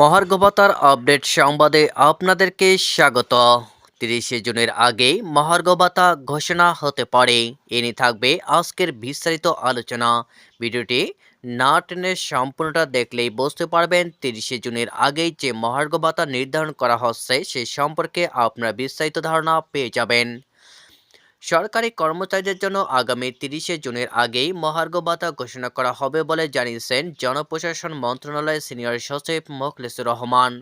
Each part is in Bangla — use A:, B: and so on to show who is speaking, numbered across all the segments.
A: মহার্ঘভাতার আপডেট সংবাদে আপনাদেরকে স্বাগত। তিরিশে জুনের আগেই মহার্ঘভাতা ঘোষণা হতে পারে। এ নিয়ে থাকবে আজকের বিস্তারিত আলোচনা। ভিডিওটি না টেনে সম্পূর্ণটা দেখলেই বুঝতে পারবেন তিরিশে জুনের আগেই যে মহার্ঘভাতা নির্ধারণ করা হচ্ছে, সে সম্পর্কে আপনারা বিস্তারিত ধারণা পেয়ে যাবেন। সরকারি কর্মচারীদের জন্য আগামী তিরিশে জুনের আগেই মহার্ঘ ভাতা ঘোষণা করা হবে বলে জানিয়েছেন জনপ্রশাসন মন্ত্রণালয়ের সিনিয়র সচিব মোখলেসুর রহমান।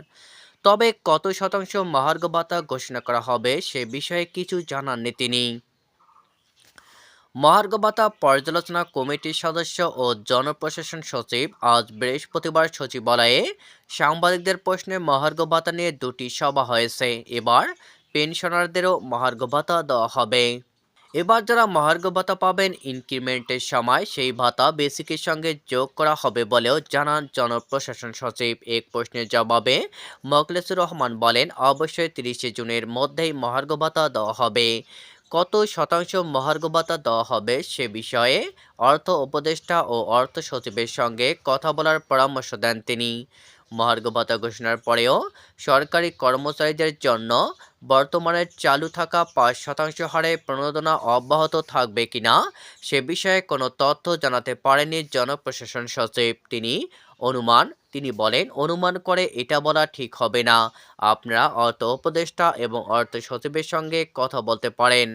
A: তবে কত শতাংশ মহার্ঘ ভাতা ঘোষণা করা হবে সে বিষয়ে কিছু জানাননি তিনি। মহার্ঘ ভাতা পর্যালোচনা কমিটির সদস্য ও জনপ্রশাসন সচিব আজ বৃহস্পতিবার সচিবালয়ে সাংবাদিকদের প্রশ্নে ভাতা নিয়ে দুটি সভা হয়েছে। এবার পেনশনারদেরও ভাতা দেওয়া হবে। এবার যারা মহার্ঘ ভাতা পাবেন, ইনক্রিমেন্টের সময় সেই ভাতা বেসিকের সঙ্গে যোগ করা হবে বলেও জানান জনপ্রশাসন সচিব। এক প্রশ্নের জবাবে মকলেসুর রহমান বলেন, অবশ্যই তিরিশে জুনের মধ্যেই মহার্ঘ ভাতা দেওয়া হবে। কত শতাংশ মহার্ঘ ভাতা দেওয়া হবে সে বিষয়ে অর্থ উপদেষ্টা ও অর্থ সচিবের সঙ্গে কথা বলার পরামর্শ দেন তিনি। মহার্ঘ ভাতা ঘোষণার পরেও সরকারি কর্মচারীদের জন্য বর্তমানে চালু থাকা পাঁচ শতাংশ হারে প্রণোদনা অব্যাহত থাকবে কিনা সে বিষয়ে কোনো তথ্য জানাতে পারেনি জনপ্রশাসন সচিব। তিনি অনুমান, তিনি বলেন, অনুমান করে এটা বলা ঠিক হবে না। আপনারা অর্থ উপদেষ্টা এবং অর্থ সচিবের সঙ্গে কথা বলতে পারেন।